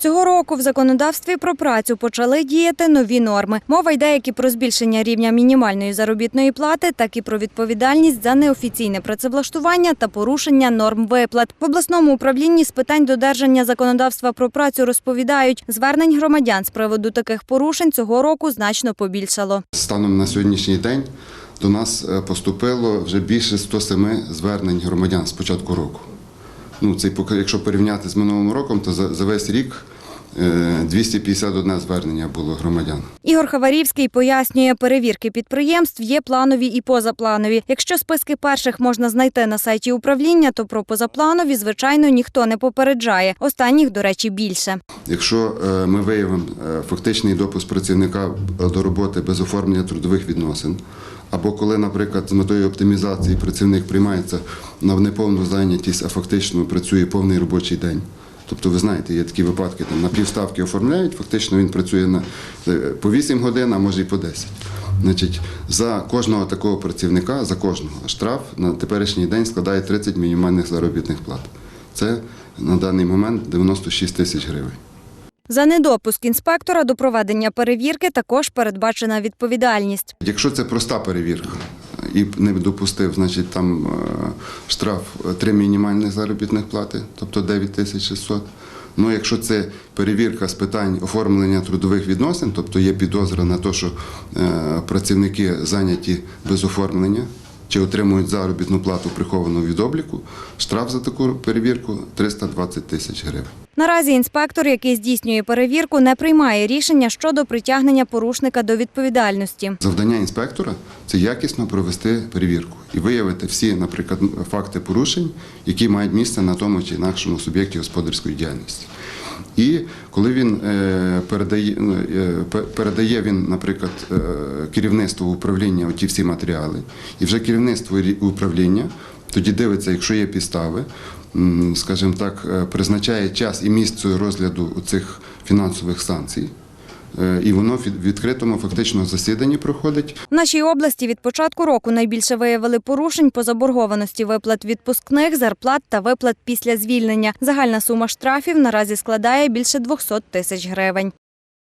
Цього року в законодавстві про працю почали діяти нові норми. Мова йде як і про збільшення рівня мінімальної заробітної плати, так і про відповідальність за неофіційне працевлаштування та порушення норм виплат. В обласному управлінні з питань додержання законодавства про працю розповідають, звернень громадян з приводу таких порушень цього року значно побільшало. Станом на сьогоднішній день до нас е, поступило вже більше 107 звернень громадян з початку року. Ну, цей якщо порівняти з минулим роком, то за, за весь рік 251 звернення було громадян. Ігор Хаварівський пояснює, перевірки підприємств є планові і позапланові. Якщо списки перших можна знайти на сайті управління, то про позапланові, звичайно, ніхто не попереджає. Останніх, до речі, більше. Якщо е, ми виявимо е, фактичний допуск працівника до роботи без оформлення трудових відносин, або коли, наприклад, з метою оптимізації працівник приймається на неповну зайнятість, а фактично працює повний робочий день. Тобто, ви знаєте, є такі випадки, там на півставки оформляють, фактично він працює на е, по 8 годин, а може і по 10. Значить, за кожного такого працівника, за кожного штраф на теперішній день складає 30 мінімальних заробітних плат. Це на даний момент 96 тисяч гривень. За недопуск інспектора до проведення перевірки також передбачена відповідальність. Якщо це проста перевірка і не допустив, значить там е, штраф 3 мінімальних заробітних плати, тобто 9 тисяч 600. Ну, якщо це перевірка з питань оформлення трудових відносин, тобто є підозра на те, що е, працівники зайняті без оформлення чи отримують заробітну плату приховану від обліку, штраф за таку перевірку 320 тисяч гривень. Наразі інспектор, який здійснює перевірку, не приймає рішення щодо притягнення порушника до відповідальності. Завдання інспектора це якісно провести перевірку і виявити всі, наприклад, факти порушень, які мають місце на тому чи інакшому суб'єкті господарської діяльності. І коли він е, передає, ну, е, пе- передає він, наприклад, е, керівництву управління ті всі матеріали, і вже керівництво управління тоді дивиться, якщо є підстави, скажімо так, призначає час і місце розгляду цих фінансових санкцій. Е, І воно в відкритому фактично засіданні проходить. В нашій області від початку року найбільше виявили порушень по заборгованості виплат відпускних, зарплат та виплат після звільнення. Загальна сума штрафів наразі складає більше 200 тисяч гривень.